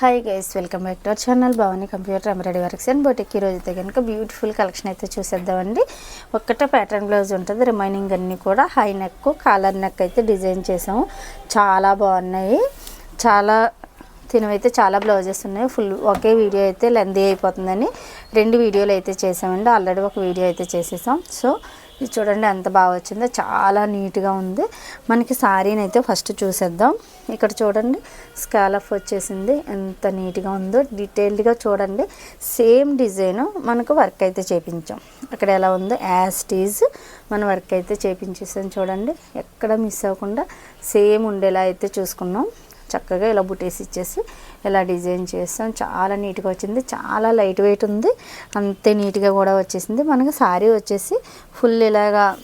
Hi guys welcome back to our channel Bhavani computer embroidery works and boutique ఈ రోజు అయితే కనుక beautiful collection అయితే చూసేద్దామండి. ఒక్కటే ప్యాటర్న్ బ్లౌజ్ ఉంటుంది. రిమైనింగ్ అన్నీ కూడా హై నెక్ కాలర్ నెక్ అయితే డిజైన్ చేసాము. చాలా బాగున్నాయి. చాలా తినవైతే చాలా బ్లౌజెస్ ఉన్నాయి. ఫుల్ ఒకే వీడియో అయితే లెందీ అయిపోతుందని రెండు వీడియోలు అయితే చేసామండి. ఆల్రెడీ ఒక వీడియో అయితే చేసేసాం. సో ఇది చూడండి ఎంత బాగా వచ్చిందో. చాలా నీట్గా ఉంది. మనకి శారీని అయితే ఫస్ట్ చూసేద్దాం. ఇక్కడ చూడండి స్కాలఫ్ వచ్చేసింది. ఎంత నీట్గా ఉందో. డీటెయిల్డ్గా చూడండి. సేమ్ డిజైన్ మనకు వర్క్ అయితే చేపించాం. అక్కడ ఎలా ఉందో. యాస్టీజ్ మన వర్క్ అయితే చేపించేసాం చూడండి. ఎక్కడ మిస్ అవ్వకుండా సేమ్ ఉండేలా అయితే చూసుకున్నాం. చక్కగా ఇలా బుట్టేసి ఇచ్చేసి ఇలా డిజైన్ చేస్తాం చాలా నీట్గా వచ్చింది. చాలా లైట్ వెయిట్ ఉంది. అంతే నీట్గా కూడా వచ్చేసింది. మనకి శారీ వచ్చేసి ఫుల్ ఇలాగా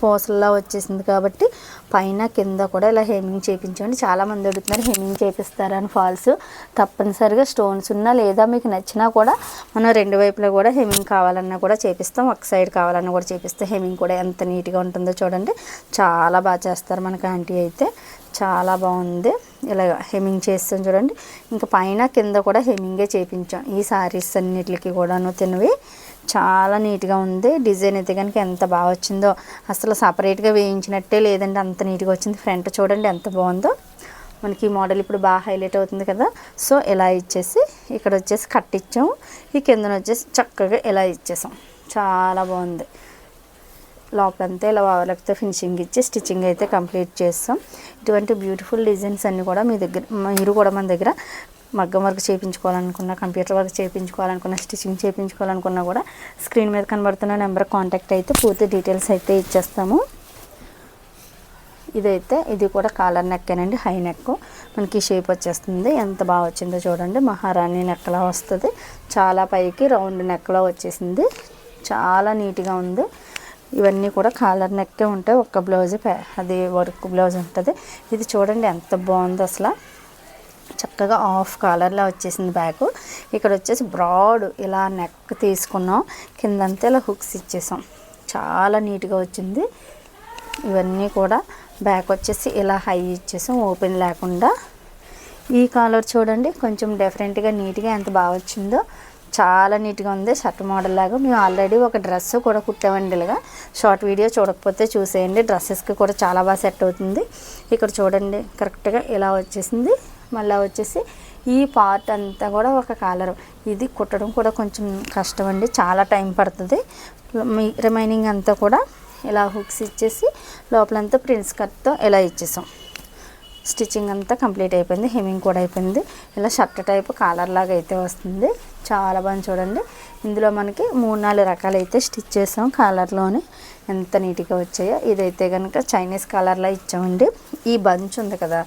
పూసల్లా వచ్చేసింది కాబట్టి పైన కింద కూడా ఇలా హెమింగ్ చేయించండి చాలామంది అడుగుతున్నారు హెమింగ్ చేపిస్తారని ఫాల్స్. తప్పనిసరిగా స్టోన్స్ ఉన్నా లేదా మీకు నచ్చినా కూడా మనం రెండు వైపులా కూడా హెమింగ్ కావాలన్నా కూడా చేపిస్తాం. ఒక సైడ్ కావాలన్నా కూడా చేపిస్తాం హెమింగ్ కూడా ఎంత నీట్గా ఉంటుందో చూడండి. చాలా బాగా చేస్తారు మనకి ఆంటీ అయితే. చాలా బాగుంది. ఇలా హెమింగ్ చేస్తాం చూడండి. ఇంకా పైన కింద కూడా హెమింగే చేపించాం. ఈ శారీస్ అన్నిటికి కూడాను తినవి. చాలా నీట్గా ఉంది. డిజైన్ అయితే కనుక ఎంత బాగా వచ్చిందో. అసలు సపరేట్గా వేయించినట్టే లేదండి. అంత నీట్గా వచ్చింది. ఫ్రంట్ చూడండి ఎంత బాగుందో. మనకి ఈ మోడల్ ఇప్పుడు బాగా హైలైట్ అవుతుంది కదా. సో ఇలా ఇచ్చేసి ఇక్కడ వచ్చేసి కట్ ఇచ్చాము. ఈ కిందన వచ్చేసి చక్కగా ఇలా ఇచ్చేసాం. చాలా బాగుంది. లోపలంతా ఇలా వావర్లతో ఫినిషింగ్ ఇచ్చి స్టిచ్చింగ్ అయితే కంప్లీట్ చేస్తాం. ఇటువంటి బ్యూటిఫుల్ డిజైన్స్ అన్నీ కూడా మీ దగ్గర మీరు కూడా మన దగ్గర మగ్గం వర్క్ చేయించుకోవాలనుకున్నా కంప్యూటర్ వర్క్ చేయించుకోవాలనుకున్నా స్టిచ్చింగ్ చేయించుకోవాలనుకున్నా కూడా స్క్రీన్ మీద కనబడుతున్న నెంబర్ కాంటాక్ట్ అయితే పూర్తి డీటెయిల్స్ అయితే ఇచ్చేస్తాము. ఇదైతే ఇది కూడా కాలర్ నెక్కేనండి హై నెక్. మనకి షేప్ వచ్చేస్తుంది. ఎంత బాగా వచ్చిందో చూడండి. మహారాణి నెక్లా వస్తుంది. చాలా పైకి రౌండ్ నెక్లా వచ్చేసింది. చాలా నీట్గా ఉంది. ఇవన్నీ కూడా కాలర్ నెక్కే ఉంటాయి ఒక్క బ్లౌజ్ అది వర్క్ బ్లౌజ్ ఉంటుంది. ఇది చూడండి ఎంత బాగుందో అసలు. చక్కగా ఆఫ్ కాలర్లా వచ్చేసింది బ్యాగ్. ఇక్కడ వచ్చేసి బ్రాడ్ ఇలా నెక్ తీసుకున్నాం. కిందంతా ఇలా హుక్స్ ఇచ్చేసాం. చాలా నీట్గా వచ్చింది. ఇవన్నీ కూడా బ్యాక్ వచ్చేసి ఇలా హై ఇచ్చేసాం. ఓపెన్ లేకుండా. ఈ కాలర్ చూడండి కొంచెం డిఫరెంట్గా నీట్గా ఎంత బాగా వచ్చిందో. చాలా నీట్గా ఉంది. షర్ట్ మోడల్ లాగా. మేము ఆల్రెడీ ఒక డ్రెస్ కూడా కుట్టామండి ఇలాగా. షార్ట్ వీడియో చూడకపోతే చూసేయండి. డ్రెస్సెస్కి కూడా చాలా బాగా సెట్ అవుతుంది. ఇక్కడ చూడండి కరెక్ట్గా ఇలా వచ్చేసింది. మళ్ళీ వచ్చేసి ఈ పార్ట్ అంతా కూడా ఒక కాలర్ ఇది కుట్టడం కూడా కొంచెం కష్టం అండి చాలా టైం పడుతుంది. మీ రిమైనింగ్ అంతా కూడా ఇలా హుక్స్ ఇచ్చేసి లోపలంతా ప్రిన్స్ కట్తో ఇలా ఇచ్చేసాం. స్టిచ్చింగ్ అంతా కంప్లీట్ అయిపోయింది హెమింగ్ కూడా అయిపోయింది. ఇలా షర్ట్ టైప్ కాలర్ లాగా అయితే వస్తుంది. చాలా బాగా చూడండి. ఇందులో మనకి మూడు నాలుగు రకాలు అయితే స్టిచ్ చేసాం కాలర్లోనే ఎంత నీట్గా వచ్చాయో. ఇదైతే కనుక చైనీస్ కలర్లో ఇచ్చామండి. ఈ బంచ్ ఉంది కదా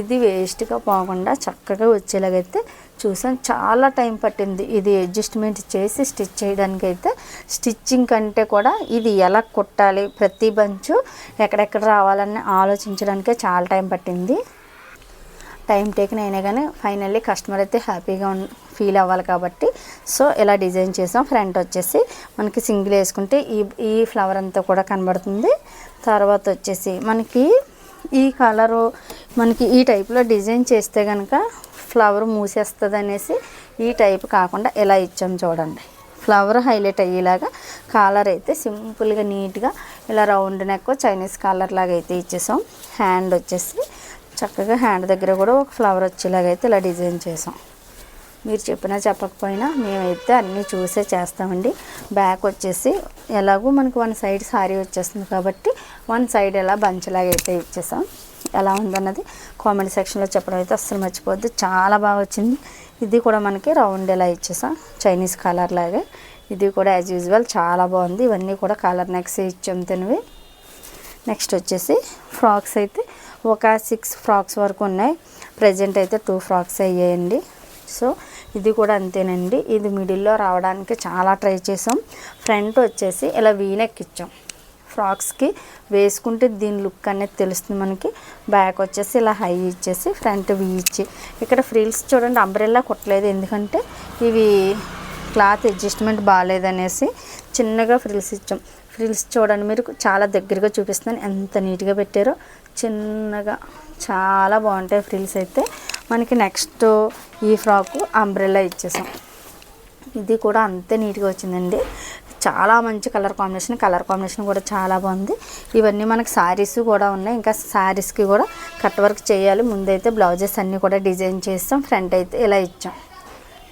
ఇది వేస్ట్గా పోకుండా చక్కగా వచ్చేలాగైతే చూసాం. చాలా టైం పట్టింది ఇది అడ్జస్ట్మెంట్ చేసి స్టిచ్ చేయడానికి అయితే స్టిచ్చింగ్ కంటే కూడా ఇది ఎలా కుట్టాలి ప్రతి బంచు ఎక్కడెక్కడ రావాలని ఆలోచించడానికే చాలా టైం పట్టింది. టైం టేకన్ అయినా కానీ ఫైనల్లీ కస్టమర్ అయితే హ్యాపీగా ఫీల్ అవ్వాలి కాబట్టి. సో ఇలా డిజైన్ చేసాం. ఫ్రంట్ వచ్చేసి మనకి సింగిల్ వేసుకుంటే ఈ ఈ ఫ్లవర్ అంతా కూడా కనబడుతుంది. తర్వాత వచ్చేసి మనకి ఈ కలరు మనకి ఈ టైప్లో డిజైన్ చేస్తే కనుక ఫ్లవర్ మూసేస్తుంది అనేసి ఈ టైప్ కాకుండా ఇలా ఇచ్చాం చూడండి. ఫ్లవర్ హైలైట్ అయ్యేలాగా కాలర్ అయితే సింపుల్గా నీట్గా ఇలా రౌండ్ నెక్ చైనీస్ కాలర్ లాగా అయితే ఇచ్చేసాం. హ్యాండ్ వచ్చేసి చక్కగా హ్యాండ్ దగ్గర కూడా ఒక ఫ్లవర్ వచ్చేలాగా అయితే ఇలా డిజైన్ చేసాం. మీరు చెప్పినా చెప్పకపోయినా మేమైతే అన్నీ చూసే చేస్తామండి. బ్యాక్ వచ్చేసి ఎలాగో మనకు వన్ సైడ్ సారీ వచ్చేస్తుంది కాబట్టి వన్ సైడ్ ఎలా బంచ్లాగా అయితే ఇచ్చేసాం. ఎలా ఉందన్నది కామెంట్ సెక్షన్లో చెప్పడం అయితే అస్సలు మర్చిపోద్ది చాలా బాగా వచ్చింది. ఇది కూడా మనకి రౌండ్ ఎలా ఇచ్చేసాం? చైనీస్ కలర్ లాగే. ఇది కూడా యాజ్ యూజువల్ చాలా బాగుంది. ఇవన్నీ కూడా కలర్ నెక్స్ ఇచ్చాం తినవి నెక్స్ట్ వచ్చేసి ఫ్రాక్స్ అయితే ఒక సిక్స్ ఫ్రాక్స్ వరకు ఉన్నాయి. ప్రజెంట్ అయితే టూ ఫ్రాక్స్ అయ్యాయండి. సో ఇది కూడా అంతేనండి. ఇది మిడిల్లో రావడానికి చాలా ట్రై చేసాం. ఫ్రంట్ వచ్చేసి ఇలా వీనెక్ ఇచ్చాం ఫ్రాక్స్కి వేసుకుంటే దీని లుక్ అనేది తెలుస్తుంది మనకి. బ్యాక్ వచ్చేసి ఇలా హై ఇచ్చేసి ఫ్రంట్ వీ ఇచ్చి. ఇక్కడ ఫ్రీల్స్ చూడండి అంబ్రెల్లా కుట్టలేదు. ఎందుకంటే ఇవి క్లాత్ అడ్జస్ట్మెంట్ బాగాలేదనేసి చిన్నగా ఫ్రిల్స్ ఇచ్చాం. ఫ్రిల్స్ చూడండి మీరు చాలా దగ్గరగా చూపిస్తున్నాను. ఎంత నీట్గా పెట్టారో. చిన్నగా చాలా బాగుంటాయి ఫ్రిల్స్ అయితే. మనకి నెక్స్ట్ ఈ ఫ్రాకు అంబ్రెల్లా ఇచ్చేసాం. ఇది కూడా అంతే నీట్గా వచ్చిందండి. చాలా మంచి కలర్ కాంబినేషన్ కలర్ కాంబినేషన్ కూడా చాలా బాగుంది. ఇవన్నీ మనకి శారీస్ కూడా ఉన్నాయి. ఇంకా శారీస్కి కూడా కట్ వర్క్ చేయాలి. ముందైతే బ్లౌజెస్ అన్నీ కూడా డిజైన్ చేస్తాం. ఫ్రంట్ అయితే ఇలా ఇచ్చాం.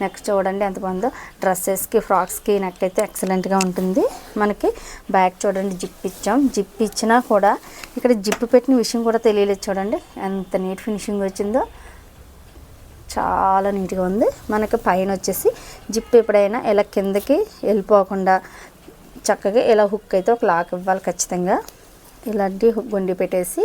నెక్స్ట్ చూడండి ఎంత బాగుందో. డ్రెస్సెస్కి ఫ్రాక్స్కి నెక్ అయితే ఎక్సలెంట్గా ఉంటుంది. మనకి బ్యాక్ చూడండి జిప్ ఇచ్చాం. జిప్ ఇచ్చినా కూడా ఇక్కడ జిప్ పెట్టిన విషయం కూడా తెలియలేదు చూడండి. ఎంత నీట్ ఫినిషింగ్ వచ్చిందో. చాలా నీట్గా ఉంది. మనకి పైన వచ్చేసి జిప్ ఎప్పుడైనా ఇలా కిందకి వెళ్ళిపోకుండా చక్కగా ఇలా హుక్ అయితే ఒక లాక్ ఇవ్వాలి ఖచ్చితంగా. ఇలాంటి హుక్ గుండి పెట్టేసి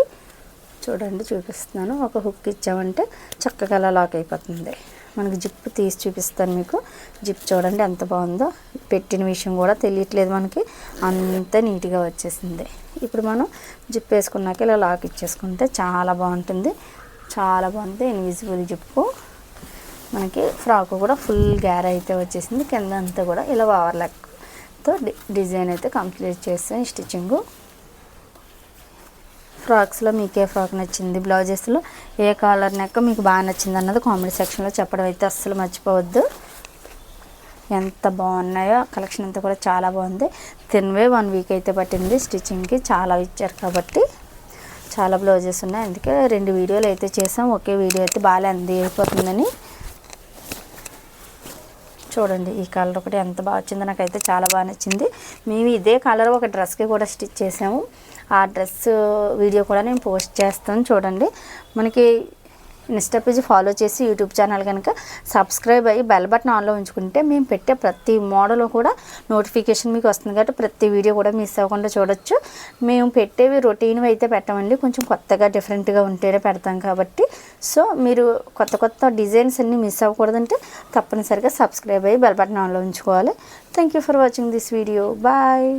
చూడండి చూపిస్తున్నాను. ఒక హుక్ ఇచ్చామంటే చక్కగా అలా లాక్ అయిపోతుంది. మనకి జిప్ తీసి చూపిస్తాను మీకు. జిప్ చూడండి ఎంత బాగుందో. పెట్టిన విషయం కూడా తెలియట్లేదు మనకి. అంత నీట్గా వచ్చేసింది. ఇప్పుడు మనం జిప్ వేసుకున్నాక ఇలా లాక్ ఇచ్చేసుకుంటే చాలా బాగుంటుంది. చాలా బాగుంది. ఇన్విజిబుల్ జిప్పు మనకి ఫ్రాక్ కూడా ఫుల్ గ్యార్ అయితే వచ్చేసింది. కింద అంతా కూడా ఇలా ఓవర్లెక్తో డిజైన్ అయితే కంప్లీట్ చేస్తాను స్టిచ్చింగ్. ఫ్రాక్స్లో మీకు ఏ ఫ్రాక్ నచ్చింది. బ్లౌజెస్లో ఏ కాలర్ నెక్క మీకు బాగా నచ్చింది అన్నది కామెంట్ సెక్షన్లో చెప్పడం అయితే అస్సలు మర్చిపోవద్దు. ఎంత బాగున్నాయో కలెక్షన్ అంతా కూడా చాలా బాగుంది. తిన్వే వన్ వీక్ అయితే పట్టింది స్టిచ్చింగ్కి చాలా ఇచ్చారు కాబట్టి. చాలా బ్లౌజెస్ ఉన్నాయి. అందుకే రెండు వీడియోలు అయితే చేసాం. ఒకే వీడియో అయితే బాగా అంది అయిపోతుందని. చూడండి ఈ కలర్ ఒకటి ఎంత బాగా వచ్చిందో నాకైతే చాలా బాగా నచ్చింది. మేము ఇదే కలర్ ఒక డ్రెస్కి కూడా స్టిచ్ చేసాము. ఆ డ్రెస్ వీడియో కూడా నేను పోస్ట్ చేస్తాను చూడండి. మనకి ఇన్స్టా పేజ్ ఫాలో చేసి యూట్యూబ్ ఛానల్ కనుక సబ్స్క్రైబ్ అయ్యి బెల్ బటన్ ఆన్లో ఉంచుకుంటే మేము పెట్టే ప్రతి మోడల్ కూడా నోటిఫికేషన్ మీకు వస్తుంది కాబట్టి ప్రతి వీడియో కూడా మిస్ అవ్వకుండా చూడొచ్చు. మేము పెట్టేవి రొటీన్ అయితే పెట్టమండి. కొంచెం కొత్తగా డిఫరెంట్గా ఉంటేనే పెడతాం కాబట్టి. సో మీరు కొత్త కొత్త డిజైన్స్ అన్నీ మిస్ అవ్వకూడదంటే తప్పనిసరిగా సబ్స్క్రైబ్ అయ్యి బెల్ బటన్ ఆన్లో ఉంచుకోవాలి. Thank you for watching this video bye